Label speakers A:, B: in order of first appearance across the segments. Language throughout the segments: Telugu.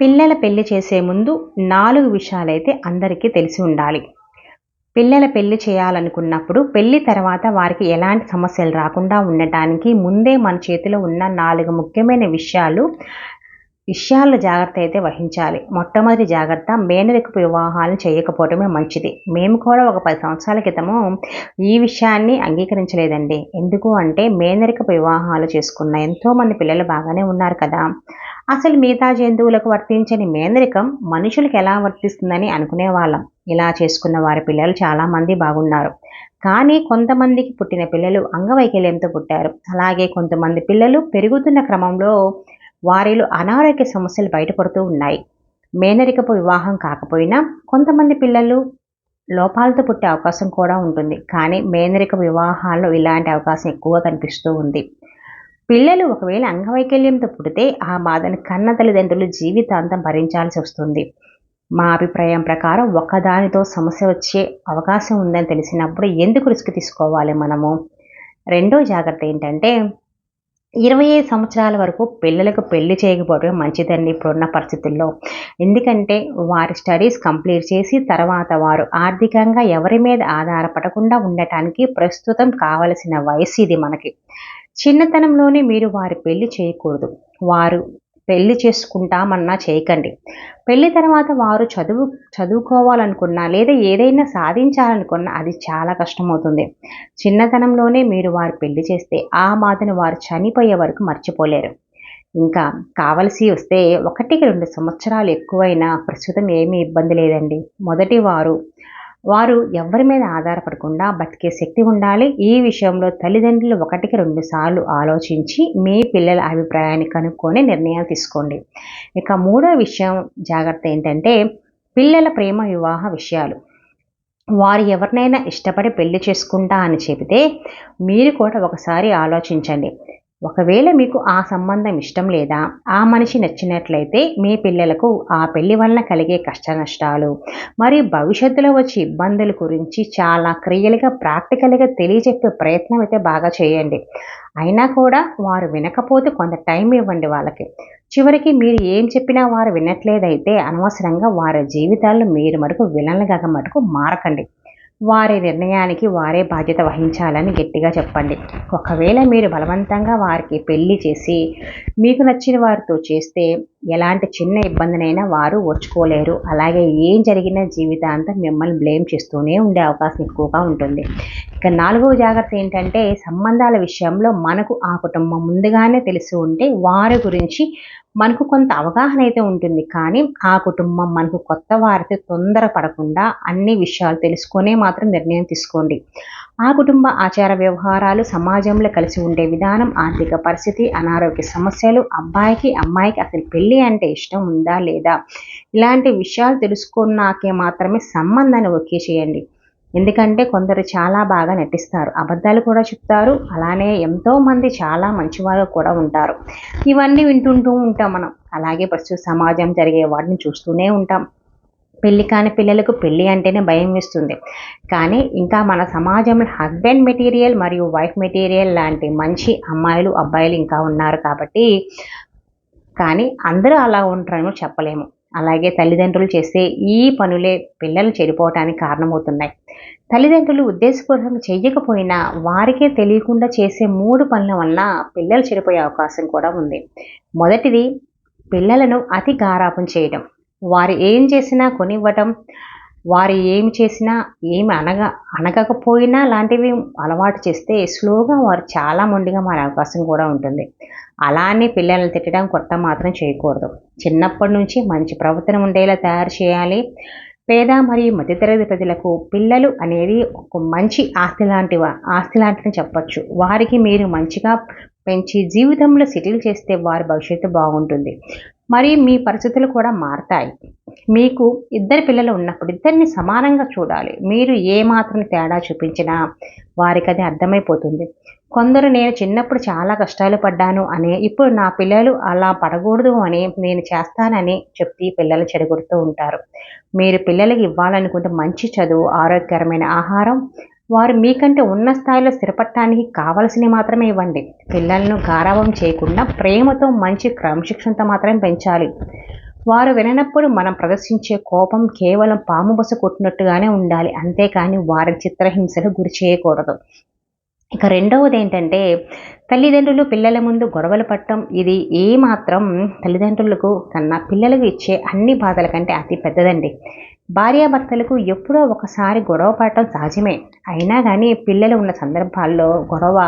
A: పిల్లల పెళ్ళి చేసే ముందు నాలుగు విషయాలైతే అందరికీ తెలిసి ఉండాలి. పిల్లల పెళ్ళి చేయాలనుకున్నప్పుడు పెళ్ళి తర్వాత వారికి ఎలాంటి సమస్యలు రాకుండా ఉండటానికి ముందే మన చేతిలో ఉన్న నాలుగు ముఖ్యమైన విషయాలు విషయాల జాగ్రత్త అయితే వహించాలి. మొట్టమొదటి జాగ్రత్త మేనరికపు వివాహాలు చేయకపోవడమే మంచిది. మేము కూడా ఒక పది సంవత్సరాల క్రితము ఈ విషయాన్ని అంగీకరించలేదండి. ఎందుకు అంటే మేనరికపు వివాహాలు చేసుకున్న ఎంతోమంది పిల్లలు బాగానే ఉన్నారు కదా. అసలు మిగతా జంతువులకు వర్తించని మేందరికం మనుషులకు ఎలా వర్తిస్తుందని అనుకునేవాళ్ళం. ఇలా చేసుకున్న వారి పిల్లలు చాలామంది బాగున్నారు. కానీ కొంతమందికి పుట్టిన పిల్లలు అంగవైకల్యంతో పుట్టారు. అలాగే కొంతమంది పిల్లలు పెరుగుతున్న క్రమంలో వారిలో అనారోగ్య సమస్యలు బయటపడుతూ ఉన్నాయి. మేనరికపు వివాహం కాకపోయినా కొంతమంది పిల్లలు లోపాలతో పుట్టే అవకాశం కూడా ఉంటుంది. కానీ మేనరిక వివాహాల్లో ఇలాంటి అవకాశం ఎక్కువ కనిపిస్తూ ఉంది. పిల్లలు ఒకవేళ అంగవైకల్యంతో పుడితే ఆ బాధను కన్న తల్లిదండ్రులు జీవితాంతం భరించాల్సి వస్తుంది. మా అభిప్రాయం ప్రకారం ఒక్కదానితో సమస్య వచ్చే అవకాశం ఉందని తెలిసినప్పుడు ఎందుకు రిస్క్ తీసుకోవాలి మనము? రెండో జాగ్రత్త ఏంటంటే ఇరవై ఐదు సంవత్సరాల వరకు పిల్లలకు పెళ్ళి చేయకపోవడం మంచిదండి ఇప్పుడున్న పరిస్థితుల్లో. ఎందుకంటే వారి స్టడీస్ కంప్లీట్ చేసి తర్వాత వారు ఆర్థికంగా ఎవరి మీద ఆధారపడకుండా ఉండటానికి ప్రస్తుతం కావలసిన వయసు ఇది మనకి. చిన్నతనంలోనే మీరు వారి పెళ్ళి చేయకూడదు. వారు పెళ్ళి చేసుకుంటామన్నా చేయకండి. పెళ్ళి తర్వాత వారు చదువు చదువుకోవాలనుకున్నా లేదా ఏదైనా సాధించాలనుకున్నా అది చాలా కష్టమవుతుంది. చిన్నతనంలోనే మీరు వారు పెళ్ళి చేస్తే ఆ బాధను వారు చనిపోయే వరకు మర్చిపోలేరు. ఇంకా కావలసి వస్తే ఒకటికి రెండు సంవత్సరాలు ఎక్కువైనా ప్రస్తుతం ఏమీ ఇబ్బంది లేదండి. మొదటి వారు వారు ఎవరి మీద ఆధారపడకుండా బతికే శక్తి ఉండాలి. ఈ విషయంలో తల్లిదండ్రులు ఒకటికి రెండు సార్లు ఆలోచించి మీ పిల్లల అభిప్రాయాన్ని కనుక్కొని నిర్ణయాలు తీసుకోండి. ఇక మూడో విషయం జాగ్రత్త ఏంటంటే పిల్లల ప్రేమ వివాహ విషయాలు. వారు ఎవరినైనా ఇష్టపడి పెళ్ళి చేసుకుంటా అని చెబితే మీరు కూడా ఒకసారి ఆలోచించండి. ఒకవేళ మీకు ఆ సంబంధం ఇష్టం లేదా ఆ మనిషి నచ్చినట్లయితే మీ పిల్లలకు ఆ పెళ్ళి వలన కలిగే కష్ట నష్టాలు మరియు భవిష్యత్తులో వచ్చే ఇబ్బందుల గురించి చాలా క్రియలుగా ప్రాక్టికల్గా తెలియజెప్పే ప్రయత్నం అయితే బాగా చేయండి. అయినా కూడా వారు వినకపోతే కొంత టైం ఇవ్వండి వాళ్ళకి. చివరికి మీరు ఏం చెప్పినా వారు వినట్లేదైతే అనవసరంగా వారి జీవితాల్లో మీరు మటుకు విలన్లుగా మటుకు మారకండి. వారి నిర్ణయానికి వారే బాధ్యత వహించాలని గట్టిగా చెప్పండి. ఒకవేళ మీరు బలవంతంగా వారికి పెళ్ళి చేసి మీకు నచ్చిన వారితో చేస్తే ఎలాంటి చిన్న ఇబ్బందినైనా వారు ఓర్చుకోలేరు. అలాగే ఏం జరిగినా జీవితాంతం మిమ్మల్ని బ్లేమ్ చేస్తూనే ఉండే అవకాశం ఎక్కువగా ఉంటుంది. ఇక నాలుగవ జాగ్రత్త ఏంటంటే సంబంధాల విషయంలో మనకు ఆ కుటుంబం ముందుగానే తెలిసి ఉంటే వారి గురించి మనకు కొంత అవగాహన అయితే ఉంటుంది. కానీ ఆ కుటుంబం మనకు కొత్త వారితో తొందర పడకుండా అన్ని విషయాలు తెలుసుకునే మాత్రం నిర్ణయం తీసుకోండి. ఆ కుటుంబ ఆచార వ్యవహారాలు సమాజంలో కలిసి ఉండే విధానం ఆర్థిక పరిస్థితి అనారోగ్య సమస్యలు అబ్బాయికి అమ్మాయికి అసలు పెళ్ళి అంటే ఇష్టం ఉందా లేదా? ఇలాంటి విషయాలు తెలుసుకున్నాకే మాత్రమే సంబంధాన్ని ఓకే చేయండి. ఎందుకంటే కొందరు చాలా బాగా నటిస్తారు. అబద్ధాలు కూడా చెప్తారు. అలానే ఎంతోమంది చాలా మంచివారు కూడా ఉంటారు. ఇవన్నీ వింటుంటూ ఉంటాం మనం. అలాగే ప్రస్తుత సమాజం జరిగే వాటిని చూస్తూనే ఉంటాం. పెళ్ళి కాని పిల్లలకు పెళ్ళి అంటేనే భయం వేస్తుంది. కానీ ఇంకా మన సమాజంలో హస్బెండ్ మెటీరియల్ మరియు వైఫ్ మెటీరియల్ లాంటి మంచి అమ్మాయిలు అబ్బాయిలు ఇంకా ఉన్నారు కాబట్టి కానీ అందరూ అలా ఉంటారని చెప్పలేము. అలాగే తల్లిదండ్రులు చేసే ఈ పనులే పిల్లలు చెడిపోవటానికి కారణమవుతున్నాయి. తల్లిదండ్రులు ఉద్దేశపూర్వకంగా చేయకపోయినా వారికే తెలియకుండా చేసే మూడు పనుల వలన పిల్లలు చెడిపోయే అవకాశం కూడా ఉంది. మొదటిది పిల్లలను అతి గారాపం చేయడం. వారు ఏం చేసినా కొనివ్వటం వారు ఏమి చేసినా ఏమి అనగ అనగకపోయినా లాంటివి అలవాటు చేస్తే స్లోగా వారు చాలా మొండిగా మారే అవకాశం కూడా ఉంటుంది. అలానే పిల్లల్ని తిట్టడం కొట్ట మాత్రం చేయకూడదు. చిన్నప్పటి నుంచి మంచి ప్రవర్తన ఉండేలా తయారు చేయాలి. పేద మరియు మధ్యతరగతి ప్రజలకు పిల్లలు అనేది ఒక మంచి ఆస్తి లాంటి ఆస్తి లాంటిని చెప్పచ్చు. వారికి మీరు మంచిగా పెంచి జీవితంలో సెటిల్ చేస్తే వారి భవిష్యత్తు బాగుంటుంది. మరి మీ పరిస్థితులు కూడా మారతాయి. మీకు ఇద్దరు పిల్లలు ఉన్నప్పుడు ఇద్దరిని సమానంగా చూడాలి. మీరు ఏ మాత్రం తేడా చూపించినా వారికి అది అర్థమైపోతుంది. కొందరు నేను చిన్నప్పుడు చాలా కష్టాలు పడ్డాను అని ఇప్పుడు నా పిల్లలు అలా పడకూడదు అని నేను చేస్తానని చెప్పి పిల్లలు చెడగొడుతూ ఉంటారు. మీరు పిల్లలకి ఇవ్వాలనుకుంటే మంచి చదువు ఆరోగ్యకరమైన ఆహారం వారు మీకంటే ఉన్న స్థాయిలో స్థిరపడటానికి కావలసినవి మాత్రమే ఇవ్వండి. పిల్లలను గారాభం చేయకుండా ప్రేమతో మంచి క్రమశిక్షణతో మాత్రమే పెంచాలి. వారు విననప్పుడు మనం ప్రదర్శించే కోపం కేవలం పాము బస కొట్టినట్టుగానే ఉండాలి. అంతేకాని వారి చిత్రహింసలు గురి చేయకూడదు. ఇక రెండవది ఏంటంటే తల్లిదండ్రులు పిల్లల ముందు గొడవలు పట్టడం ఇది ఏమాత్రం తల్లిదండ్రులకు కన్నా పిల్లలకు ఇచ్చే అన్ని బాధల కంటే అతి పెద్దదండి. భార్యాభర్తలకు ఎప్పుడో ఒకసారి గొడవ పడటం సహజమే. అయినా కానీ పిల్లలు ఉన్న సందర్భాల్లో గొడవ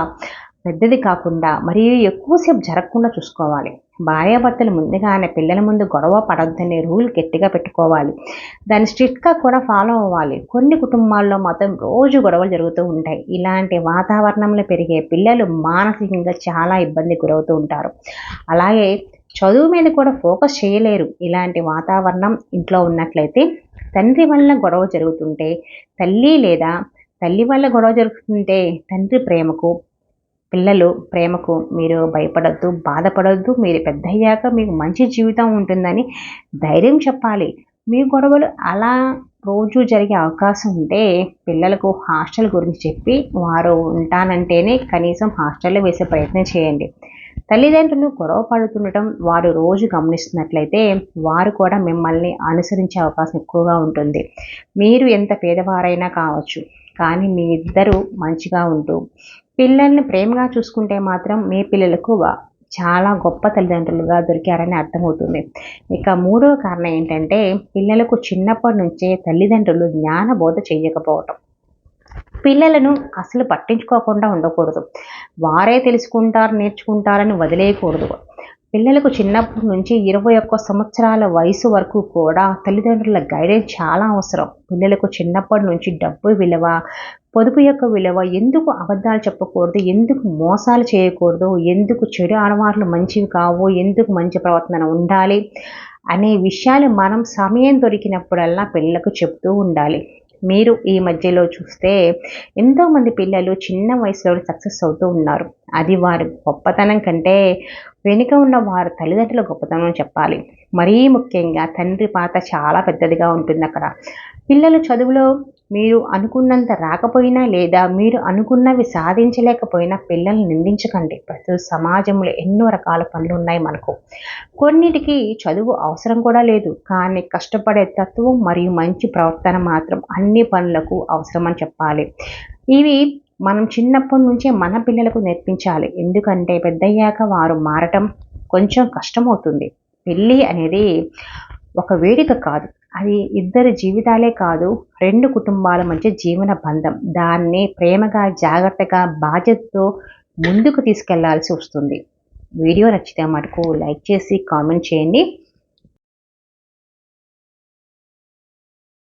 A: పెద్దది కాకుండా మరియు ఎక్కువసేపు జరగకుండా చూసుకోవాలి. భార్యాభర్తలు ముందుగానే పిల్లల ముందు గొడవ పడొద్దనే రూల్ గట్టిగా పెట్టుకోవాలి. దాన్ని స్ట్రిక్ట్గా కూడా ఫాలో అవ్వాలి. కొన్ని కుటుంబాల్లో మాత్రం రోజు గొడవలు జరుగుతూ ఉంటాయి. ఇలాంటి వాతావరణంలో పెరిగే పిల్లలు మానసికంగా చాలా ఇబ్బంది గురవుతూ ఉంటారు. అలాగే చదువు మీద కూడా ఫోకస్ చేయలేరు. ఇలాంటి వాతావరణం ఇంట్లో ఉన్నట్లయితే తండ్రి వల్ల గొడవ జరుగుతుంటే తల్లి లేదా తల్లి వల్ల గొడవ జరుగుతుంటే తండ్రి ప్రేమకు పిల్లలు ప్రేమకు మీరు భయపడద్దు బాధపడద్దు మీరు పెద్ద అయ్యాక మీకు మంచి జీవితం ఉంటుందని ధైర్యం చెప్పాలి. మీ గొడవలు అలా రోజు జరిగే అవకాశం ఉంటే పిల్లలకు హాస్టల్ గురించి చెప్పి వారు ఉంటానంటేనే కనీసం హాస్టల్లో వేసే ప్రయత్నం చేయండి. తల్లిదండ్రులు గొడవ పడుతుండటం వారు రోజు గమనిస్తున్నట్లయితే వారు కూడా మిమ్మల్ని అనుసరించే అవకాశం ఎక్కువగా ఉంటుంది. మీరు ఎంత పేదవారైనా కావచ్చు కానీ మీ ఇద్దరు మంచిగా ఉంటూ పిల్లల్ని ప్రేమగా చూసుకుంటే మాత్రం మీ పిల్లలకు చాలా గొప్ప తల్లిదండ్రులుగా దొరికారని అర్థమవుతుంది. ఇక మూడవ కారణం ఏంటంటే పిల్లలకు చిన్నప్పటి నుంచే తల్లిదండ్రులు జ్ఞానబోధ చేయకపోవటం. పిల్లలను అసలు పట్టించుకోకుండా ఉండకూడదు. వారే తెలుసుకుంటారు నేర్చుకుంటారని వదిలేయకూడదు. పిల్లలకు చిన్నప్పటి నుంచి ఇరవై ఒక్క సంవత్సరాల వయసు వరకు కూడా తల్లిదండ్రుల గైడెన్స్ చాలా అవసరం. పిల్లలకు చిన్నప్పటి నుంచి డబ్బు విలువ పొదుపు యొక్క విలువ ఎందుకు అబద్ధాలు చెప్పకూడదు ఎందుకు మోసాలు చేయకూడదు ఎందుకు చెడు అలవాట్లు మంచివి కావు ఎందుకు మంచి ప్రవర్తన ఉండాలి అనే విషయాలు మనం సమయం దొరికినప్పుడల్లా పిల్లలకు చెప్తూ ఉండాలి. మీరు ఈ మధ్యలో చూస్తే ఎంతోమంది పిల్లలు చిన్న వయసులో సక్సెస్ అవుతూ ఉన్నారు. అది వారి గొప్పతనం కంటే వెనుక ఉన్న వారి తల్లిదండ్రుల గొప్పతనం చెప్పాలి. మరీ ముఖ్యంగా తండ్రి పాత్ర చాలా పెద్దదిగా ఉంటుంది అక్కడ. పిల్లలు చదువులో మీరు అనుకున్నంత రాకపోయినా లేదా మీరు అనుకున్నవి సాధించలేకపోయినా పిల్లల్ని నిందించకండి. ప్రస్తుత సమాజంలో ఎన్నో రకాల పనులు ఉన్నాయి మనకు. కొన్నిటికి చదువు అవసరం కూడా లేదు. కానీ కష్టపడే తత్వం మరియు మంచి ప్రవర్తన మాత్రం అన్ని పనులకు అవసరమని చెప్పాలి. ఇవి మనం చిన్నప్పటి నుంచే మన పిల్లలకు నేర్పించాలి. ఎందుకంటే పెద్దయ్యాక వారు మారటం కొంచెం కష్టమవుతుంది. పెళ్ళి అనేది ఒక వేడుక కాదు. అది ఇద్దరి జీవితాలే కాదు రెండు కుటుంబాల మధ్య జీవన బంధం. దాన్ని ప్రేమగా జాగ్రత్తగా బాధ్యతతో ముందుకు తీసుకెళ్ళాల్సి వస్తుంది. వీడియో నచ్చితే మటుకు లైక్ చేసి కామెంట్ చేయండి.